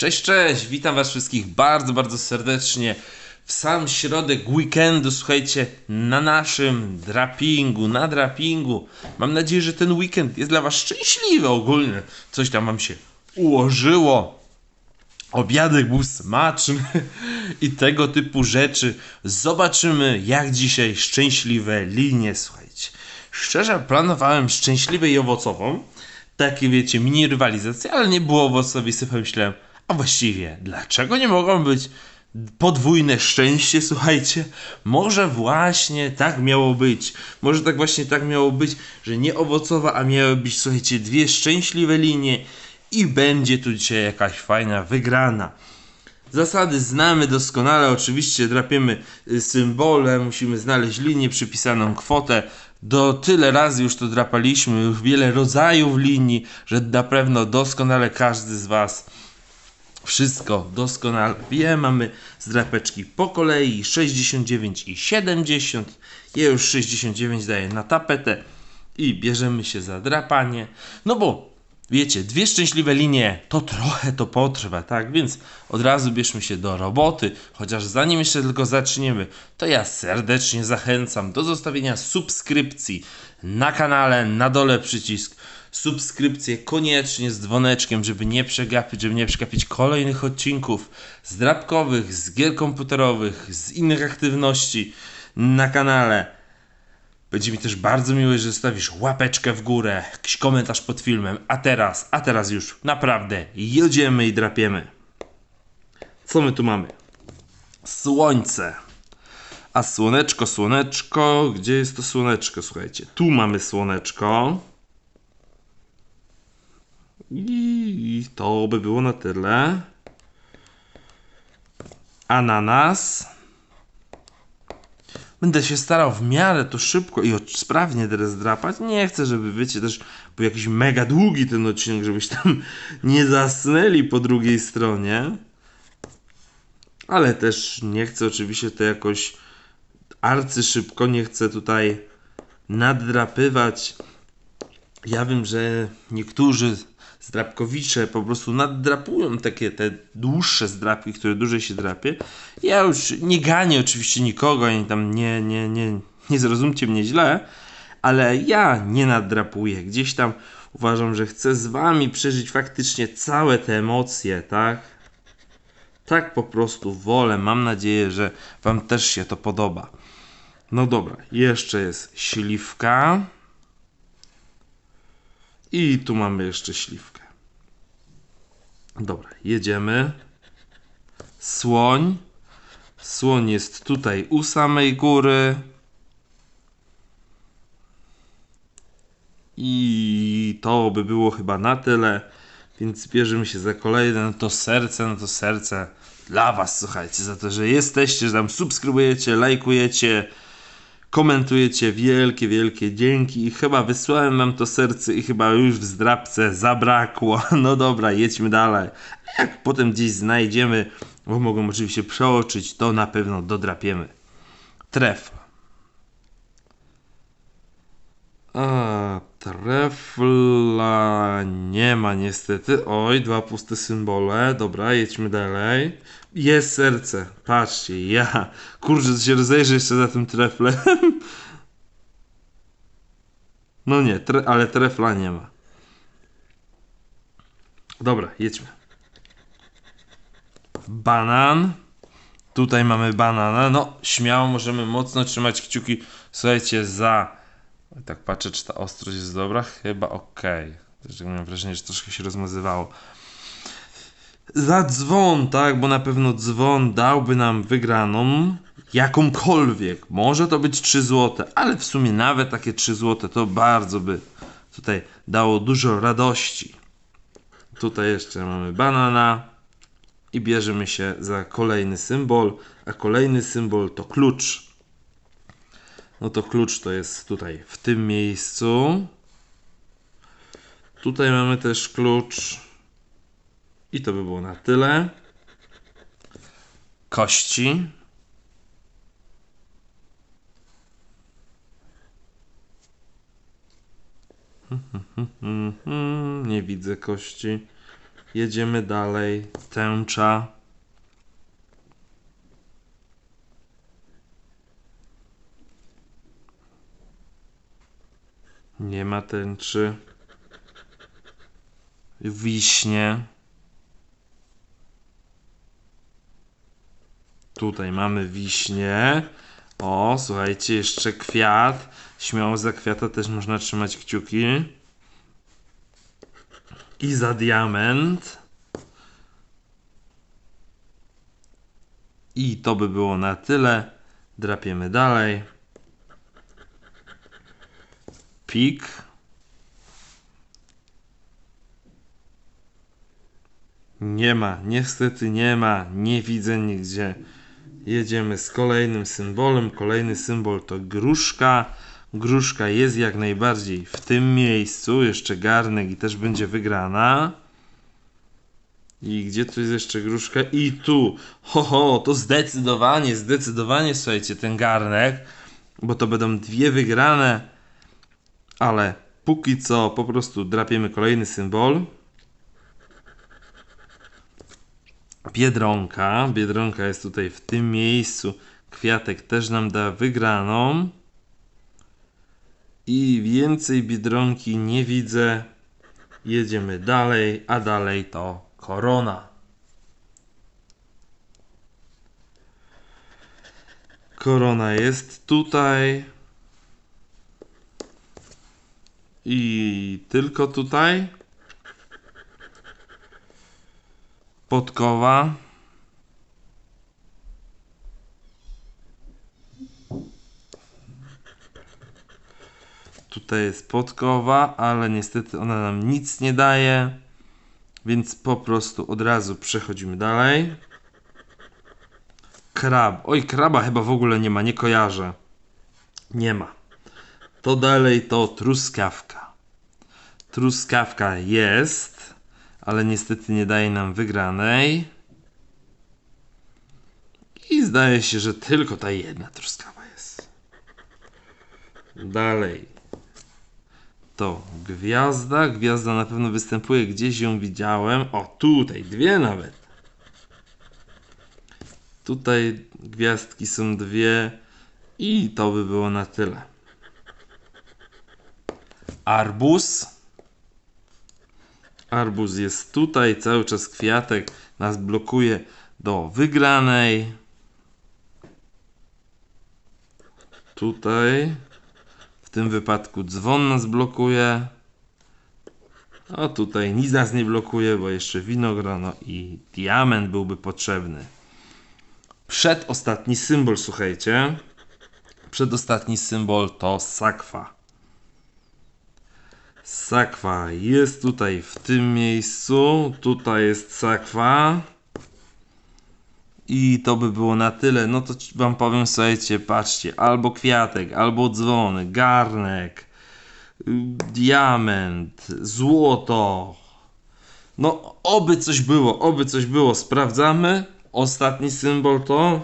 Cześć, cześć! Witam Was wszystkich bardzo, bardzo serdecznie w sam środek weekendu, słuchajcie, na naszym drapingu, na drapingu. Mam nadzieję, że ten weekend jest dla Was szczęśliwy ogólnie. Coś tam Wam się ułożyło. Obiadek był smaczny i tego typu rzeczy. Zobaczymy, jak dzisiaj szczęśliwe linie, słuchajcie. Szczerze planowałem szczęśliwe i owocową. Takie wiecie, mini rywalizacje, ale nie było owocowej, sobie pomyślałem, a właściwie, dlaczego nie mogą być podwójne szczęście, słuchajcie? Może właśnie tak miało być. Może tak właśnie tak miało być, że nie owocowa, a miały być, słuchajcie, dwie szczęśliwe linie i będzie tu dzisiaj jakaś fajna wygrana. Zasady znamy doskonale, oczywiście drapiemy symbole, musimy znaleźć linię, przypisaną kwotę. Do tyle razy już to drapaliśmy, już wiele rodzajów linii, że na pewno doskonale każdy z Was wszystko doskonale wie. Mamy zdrapeczki po kolei 69 i 70. Ja już 69 daję na tapetę i bierzemy się za drapanie. No bo wiecie, dwie szczęśliwe linie to trochę to potrwa, tak? Więc od razu bierzmy się do roboty. Chociaż zanim jeszcze tylko zaczniemy, to ja serdecznie zachęcam do zostawienia subskrypcji na kanale, na dole przycisk subskrypcję koniecznie z dzwoneczkiem, żeby nie przegapić, żeby nie przegapić kolejnych odcinków z drapkowych, z gier komputerowych, z innych aktywności na kanale. Będzie mi też bardzo miło, że zostawisz łapeczkę w górę, jakiś komentarz pod filmem. A teraz, a teraz już naprawdę jedziemy i drapiemy. Co my tu mamy? Słońce. A słoneczko, słoneczko, gdzie jest to słoneczko? Słuchajcie, tu mamy słoneczko. I to by było na tyle. Ananas. Będę się starał w miarę to szybko i sprawnie teraz drapać. Nie chcę, żeby wiecie też był jakiś mega długi ten odcinek, żebyś tam nie zasnęli po drugiej stronie. Ale też nie chcę oczywiście to jakoś arcy szybko, nie chcę tutaj naddrapywać. Ja wiem, że niektórzy zdrapkowicze po prostu naddrapują takie te dłuższe zdrapki, które dłużej się drapie. Ja już nie ganię oczywiście nikogo, ani tam nie, nie, nie, nie zrozumcie mnie źle, ale ja nie naddrapuję. Gdzieś tam uważam, że chcę z wami przeżyć faktycznie całe te emocje, tak? Tak po prostu wolę. Mam nadzieję, że wam też się to podoba. No dobra, jeszcze jest śliwka. I tu mamy jeszcze śliwkę. Dobra, jedziemy. Słoń. Słoń jest tutaj u samej góry. I to by było chyba na tyle. Więc bierzemy się za kolejne. No to serce, no to serce dla Was, słuchajcie, za to, że jesteście, że tam subskrybujecie, lajkujecie komentujecie. Wielkie, wielkie dzięki. I chyba wysłałem wam to serce i chyba już w zdrabce zabrakło. No dobra, jedźmy dalej. Jak potem gdzieś znajdziemy, bo mogą oczywiście przeoczyć, to na pewno dodrapiemy. Tref. A, trefla nie ma niestety. Oj, dwa puste symbole. Dobra, jedźmy dalej. Jest serce. Patrzcie, ja. Kurczę, się rozejrzę jeszcze za tym treflem. No nie, tre ale trefla nie ma. Dobra, jedźmy. Banan. Tutaj mamy banana. No, śmiało możemy mocno trzymać kciuki. Słuchajcie, za. Tak patrzę, czy ta ostrość jest dobra. Chyba ok. Też mam wrażenie, że troszkę się rozmazywało za dzwon, tak? Bo na pewno dzwon dałby nam wygraną jakąkolwiek. Może to być 3 zł, ale w sumie nawet takie 3 zł to bardzo by tutaj dało dużo radości. Tutaj jeszcze mamy banana i bierzemy się za kolejny symbol, a kolejny symbol to klucz. No to klucz to jest tutaj w tym miejscu. Tutaj mamy też klucz. I to by było na tyle. Kości. Nie widzę kości. Jedziemy dalej. Tęcza. Nie ma tęczy. Wiśnie. Tutaj mamy wiśnie. O, słuchajcie, jeszcze kwiat. Śmiało za kwiata też można trzymać kciuki. I za diament. I to by było na tyle. Drapiemy dalej. Pik. Nie ma, niestety nie ma, nie widzę nigdzie. Jedziemy z kolejnym symbolem. Kolejny symbol to gruszka. Gruszka jest jak najbardziej w tym miejscu. Jeszcze garnek i też będzie wygrana. I gdzie tu jest jeszcze gruszka? I tu. Ho, ho, to zdecydowanie, zdecydowanie, słuchajcie, ten garnek. Bo to będą dwie wygrane. Ale póki co po prostu drapiemy kolejny symbol. Biedronka. Biedronka jest tutaj w tym miejscu. Kwiatek też nam da wygraną. I więcej biedronki nie widzę. Jedziemy dalej, a dalej to korona. Korona jest tutaj. I tylko tutaj. Podkowa. Tutaj jest podkowa, ale niestety ona nam nic nie daje. Więc po prostu od razu przechodzimy dalej. Krab. Oj, kraba chyba w ogóle nie ma, nie kojarzę. Nie ma. To dalej to truskawka. Truskawka jest, ale niestety nie daje nam wygranej. I zdaje się, że tylko ta jedna truskawa jest. Dalej. To gwiazda. Gwiazda na pewno występuje gdzieś ją widziałem. O, tutaj dwie nawet. Tutaj gwiazdki są dwie. I to by było na tyle. Arbuz. Arbuz jest tutaj, cały czas kwiatek nas blokuje do wygranej. Tutaj. W tym wypadku dzwon nas blokuje. A tutaj nic nas nie blokuje, bo jeszcze winogrono i diament byłby potrzebny. Przedostatni symbol, słuchajcie. Przedostatni symbol to sakwa. Sakwa jest tutaj w tym miejscu. Tutaj jest sakwa. I to by było na tyle. No to wam powiem, słuchajcie, patrzcie, albo kwiatek, albo dzwony, garnek, y, diament, złoto. No, oby coś było, oby coś było. Sprawdzamy. Ostatni symbol to.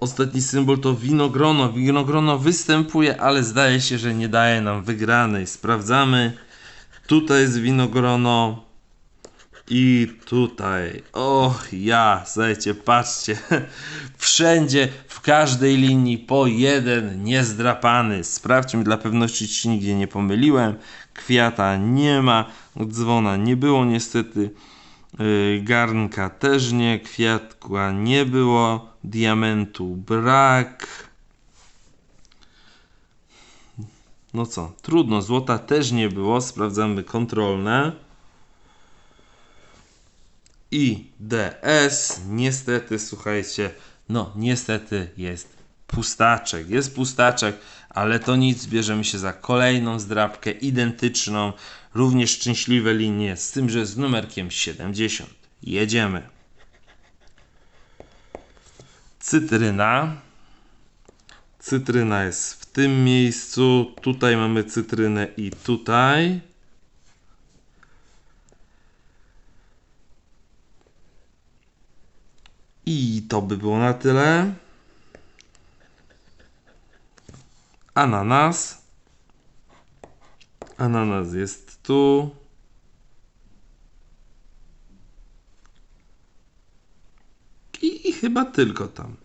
Ostatni symbol to winogrono. Winogrono występuje, ale zdaje się, że nie daje nam wygranej. Sprawdzamy. Tutaj jest winogrono. I tutaj. Och, ja, słuchajcie, patrzcie. Wszędzie, w każdej linii po jeden niezdrapany. Sprawdźmy dla pewności, czy się nigdzie nie pomyliłem. Kwiata nie ma, dzwona nie było niestety. Yy, garnka też nie, kwiatka nie było, diamentu brak. No co, trudno, złota też nie było, sprawdzamy kontrolne. I DS, niestety, słuchajcie, no niestety jest pustaczek. Jest pustaczek, ale to nic, bierzemy się za kolejną zdrabkę identyczną, również szczęśliwe linie, z tym, że z numerkiem 70. Jedziemy. Cytryna. Cytryna jest w tym miejscu, tutaj mamy cytrynę i tutaj. I to by było na tyle. Ananas. Ananas jest tu. I, I chyba tylko tam.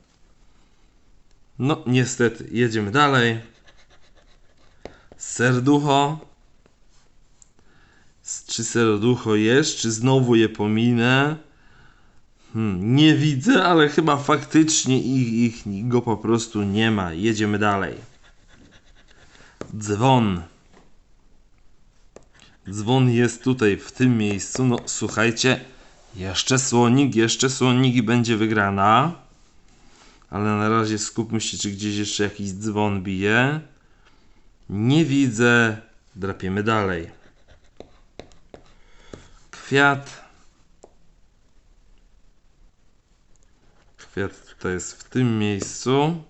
No, niestety, jedziemy dalej. Serducho. Czy serducho jest? Czy znowu je pominę? Hmm, nie widzę, ale chyba faktycznie ich, ich go po prostu nie ma. Jedziemy dalej. Dzwon. Dzwon jest tutaj, w tym miejscu. No, słuchajcie, jeszcze słonik, jeszcze słonik i będzie wygrana. Ale na razie skupmy się, czy gdzieś jeszcze jakiś dzwon bije. Nie widzę. Drapiemy dalej. Kwiat. Kwiat tutaj jest w tym miejscu.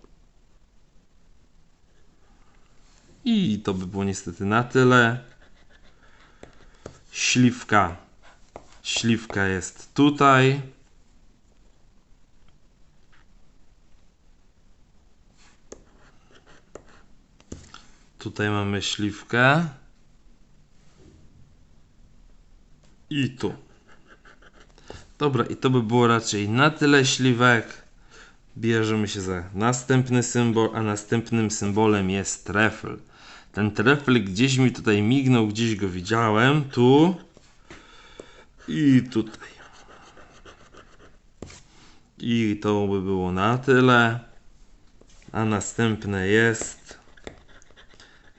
I to by było niestety na tyle. Śliwka. Śliwka jest tutaj. Tutaj mamy śliwkę. I tu. Dobra, i to by było raczej na tyle śliwek. Bierzemy się za następny symbol, a następnym symbolem jest trefl. Ten trefl gdzieś mi tutaj mignął, gdzieś go widziałem. Tu i tutaj. I to by było na tyle. A następne jest.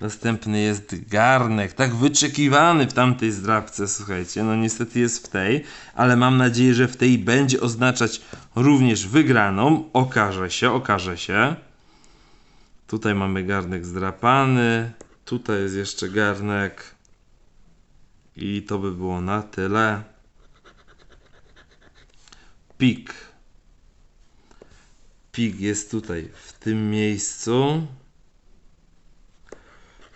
Następny jest garnek, tak wyczekiwany w tamtej zdrabce, słuchajcie. No niestety jest w tej, ale mam nadzieję, że w tej będzie oznaczać również wygraną. Okaże się, okaże się. Tutaj mamy garnek zdrapany. Tutaj jest jeszcze garnek. I to by było na tyle. Pik. Pik jest tutaj w tym miejscu.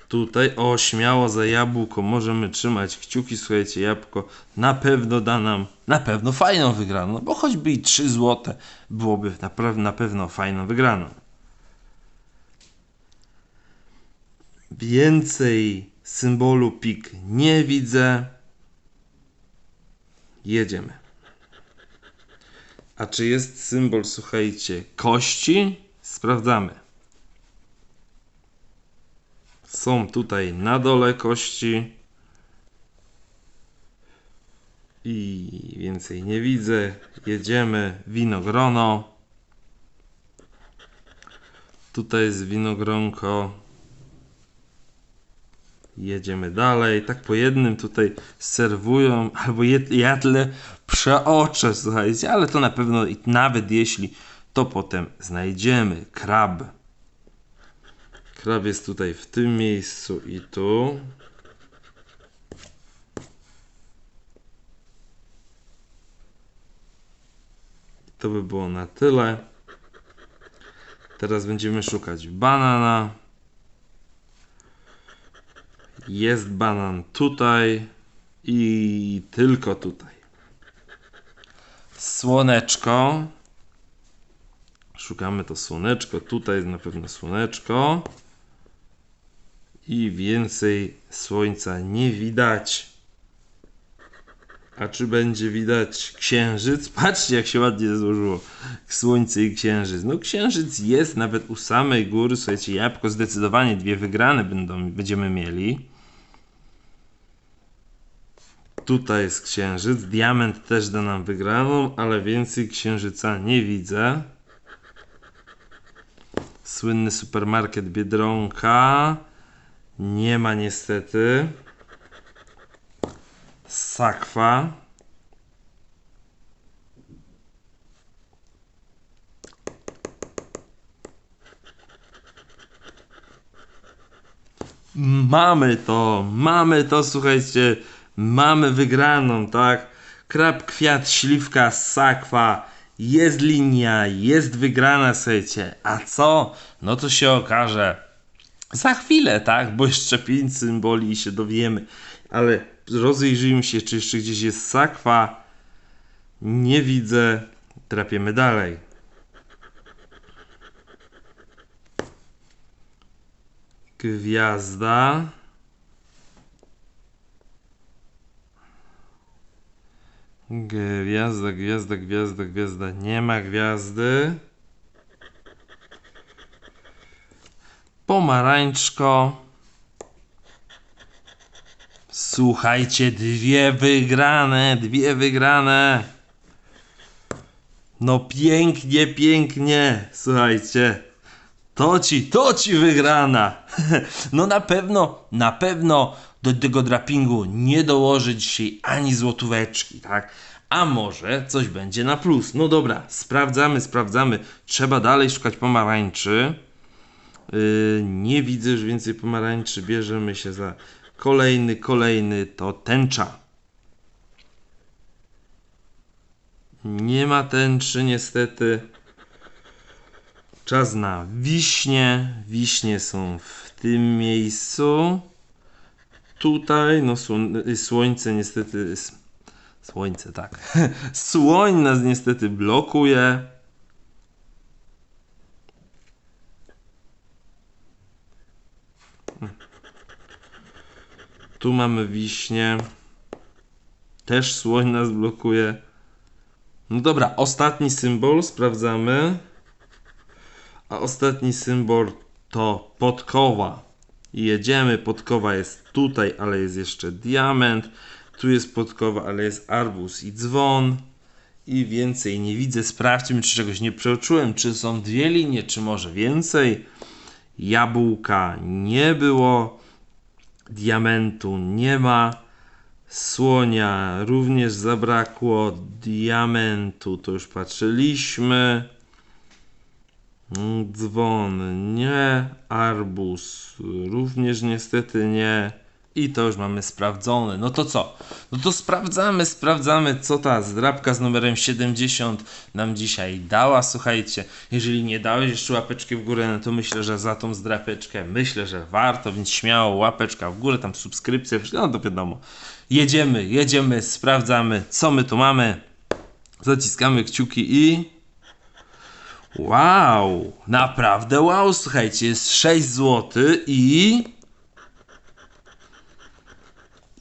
Tutaj, o, śmiało za jabłko możemy trzymać kciuki. Słuchajcie, jabłko na pewno da nam na pewno fajną wygraną, no bo choćby i 3 złote byłoby naprawdę na pewno fajną wygraną. Więcej symbolu pik nie widzę. Jedziemy. A czy jest symbol, słuchajcie, kości? Sprawdzamy. Są tutaj na dole kości. I więcej nie widzę. Jedziemy. Winogrono. Tutaj jest winogronko. Jedziemy dalej. Tak po jednym tutaj serwują, albo jed, jadle przeocze, słuchajcie, ale to na pewno, nawet jeśli, to potem znajdziemy. Krab. Krab jest tutaj w tym miejscu i tu. To by było na tyle. Teraz będziemy szukać banana. Jest banan tutaj i tylko tutaj. Słoneczko. Szukamy to słoneczko. Tutaj jest na pewno słoneczko. I więcej słońca nie widać. A czy będzie widać księżyc? Patrzcie, jak się ładnie złożyło. Słońce i księżyc. No, księżyc jest nawet u samej góry. Słuchajcie, jabłko zdecydowanie dwie wygrane będą, będziemy mieli. Tutaj jest księżyc. Diament też da nam wygraną, ale więcej księżyca nie widzę. Słynny supermarket Biedronka. Nie ma niestety. Sakwa. Mamy to, mamy to, słuchajcie, mamy wygraną, tak? Krab, kwiat, śliwka, sakwa, jest linia, jest wygrana, słuchajcie. A co? No to się okaże za chwilę, tak? Bo jeszcze pięć symboli i się dowiemy. Ale rozejrzyjmy się, czy jeszcze gdzieś jest sakwa. Nie widzę. Trapiemy dalej. Gwiazda. Gwiazda, gwiazda, gwiazda, gwiazda. Nie ma gwiazdy. Pomarańczko. Słuchajcie, dwie wygrane, dwie wygrane. No pięknie, pięknie. Słuchajcie. To ci, to ci wygrana. No na pewno, na pewno do tego drapingu nie dołoży dzisiaj ani złotóweczki, tak? A może coś będzie na plus. No dobra, sprawdzamy, sprawdzamy. Trzeba dalej szukać pomarańczy. Yy, nie widzę już więcej pomarańczy. Bierzemy się za kolejny, kolejny. To tęcza. Nie ma tęczy niestety. Czas na wiśnie. Wiśnie są w tym miejscu. Tutaj, no y, słońce niestety. Słońce, tak. Słoń nas niestety blokuje. Tu mamy wiśnie. Też słoń nas blokuje. No dobra, ostatni symbol sprawdzamy. A ostatni symbol to podkowa. I jedziemy, podkowa jest tutaj, ale jest jeszcze diament. Tu jest podkowa, ale jest arbuz i dzwon. I więcej nie widzę. Sprawdźmy, czy czegoś nie przeoczyłem. Czy są dwie linie, czy może więcej. Jabłka nie było. Diamentu nie ma. Słonia również zabrakło. Diamentu to już patrzyliśmy. Mm, Dzwon nie, arbuz również niestety nie. I to już mamy sprawdzone. No to co? No to sprawdzamy, sprawdzamy, co ta zdrabka z numerem 70 nam dzisiaj dała. Słuchajcie, jeżeli nie dałeś jeszcze łapeczki w górę, no to myślę, że za tą zdrapeczkę myślę, że warto, więc śmiało łapeczka w górę, tam subskrypcja, no to wiadomo. Jedziemy, jedziemy, sprawdzamy, co my tu mamy. Zaciskamy kciuki i... Wow, naprawdę wow, słuchajcie, jest 6 zł i...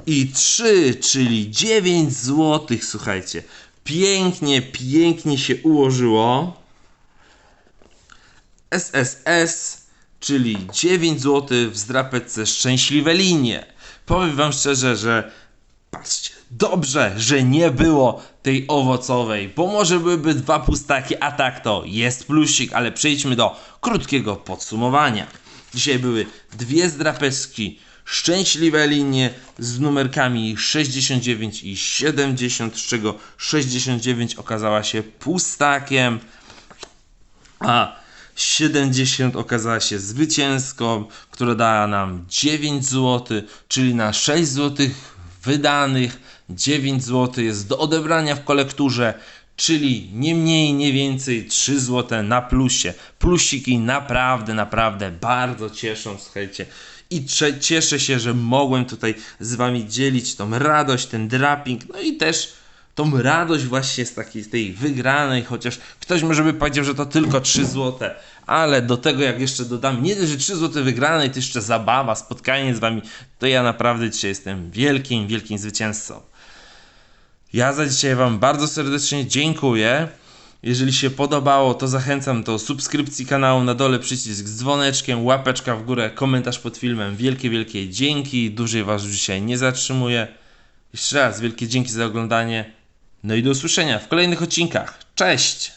I 3, czyli 9 zł, słuchajcie. Pięknie, pięknie się ułożyło. SSS, czyli 9 zł w zdrapeczce szczęśliwe linie. Powiem wam szczerze, że patrzcie, dobrze, że nie było tej owocowej, bo może byłyby dwa pustaki, a tak to jest plusik, ale przejdźmy do krótkiego podsumowania. Dzisiaj były dwie zdrapeczki, szczęśliwe linie z numerkami 69 i 70, z czego 69 okazała się pustakiem, a 70 okazała się zwycięską, która dała nam 9 zł, czyli na 6 zł wydanych 9 zł jest do odebrania w kolekturze, czyli nie mniej, nie więcej 3 zł na plusie. Plusiki naprawdę, naprawdę bardzo cieszą, słuchajcie. I cieszę się, że mogłem tutaj z wami dzielić tą radość, ten draping, no i też tą radość właśnie z takiej z tej wygranej, chociaż ktoś może by powiedział, że to tylko 3 zł, ale do tego jak jeszcze dodam, nie dość, że 3 zł wygranej, to jeszcze zabawa, spotkanie z wami, to ja naprawdę dzisiaj jestem wielkim, wielkim zwycięzcą. Ja za dzisiaj wam bardzo serdecznie dziękuję. Jeżeli się podobało, to zachęcam do subskrypcji kanału, na dole przycisk z dzwoneczkiem, łapeczka w górę, komentarz pod filmem. Wielkie, wielkie dzięki. Dłużej was dzisiaj nie zatrzymuję. Jeszcze raz wielkie dzięki za oglądanie. No i do usłyszenia w kolejnych odcinkach. Cześć!